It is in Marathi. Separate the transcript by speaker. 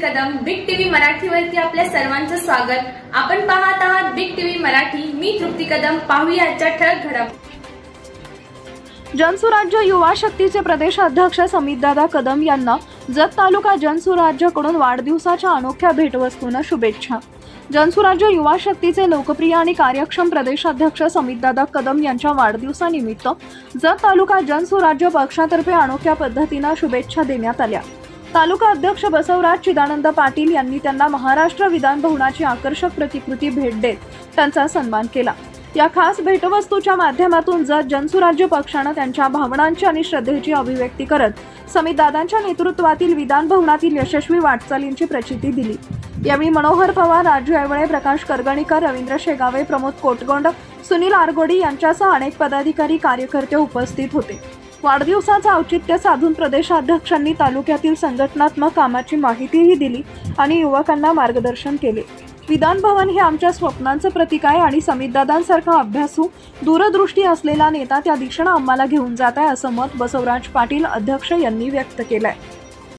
Speaker 1: मराठीवरती आपल्या सर्वांचं स्वागत. आपण पाहत आहात बिग टीव्ही मराठी. मी तृप्ती कदम. पाहूया आजच्या ठळक घडामोडी
Speaker 2: जनसुराज्य युवा शक्तीचे प्रदेशाध्यक्ष समितदादा कदम यांना जत तालुका जनसुराज्यकडून वाढदिवसाच्या अनोख्या भेटवस्तूनं शुभेच्छा. जनसुराज्य युवा शक्तीचे लोकप्रिय आणि कार्यक्षम प्रदेशाध्यक्ष समितदादा कदम यांच्या वाढदिवसानिमित्त जत तालुका जनसुराज्य पक्षातर्फे अनोख्या पद्धतीनं शुभेच्छा देण्यात आल्या. तालुका अध्यक्ष बसवराज चिदानंद पाटील यांनी त्यांना महाराष्ट्र विधान भवनाची आकर्षक प्रतिकृती भेट देत त्यांचा सन्मान केला. या खास भेटवस्तूच्या माध्यमातून जत जनसुराज्य पक्षानं त्यांच्या भावनांची आणि श्रद्धेची अभिव्यक्ती करत समितदादांच्या नेतृत्वातील विधान भवनातील यशस्वी वाटचालींची प्रचिती दिली. यावेळी मनोहर पवार राजू ऐवळे प्रकाश करगणीकर रवींद्र शेगावे प्रमोद कोटगोंड सुनील आरगोडी यांच्यासह अनेक पदाधिकारी कार्यकर्ते उपस्थित होते. वाढदिवसाचं औचित्य साधून प्रदेशाध्यक्षांनी तालुक्यातील संघटनात्मक कामाची माहितीही दिली आणि युवकांना मार्गदर्शन केले. विधान भवन हे आमच्या स्वप्नांचं प्रतीक आहे आणि समितदादांसारखा अभ्यासू दूरदृष्टी असलेला नेता त्या दिशेनं आम्हाला घेऊन जात आहे असं मत बसवराज पाटील अध्यक्ष यांनी व्यक्त केलं आहे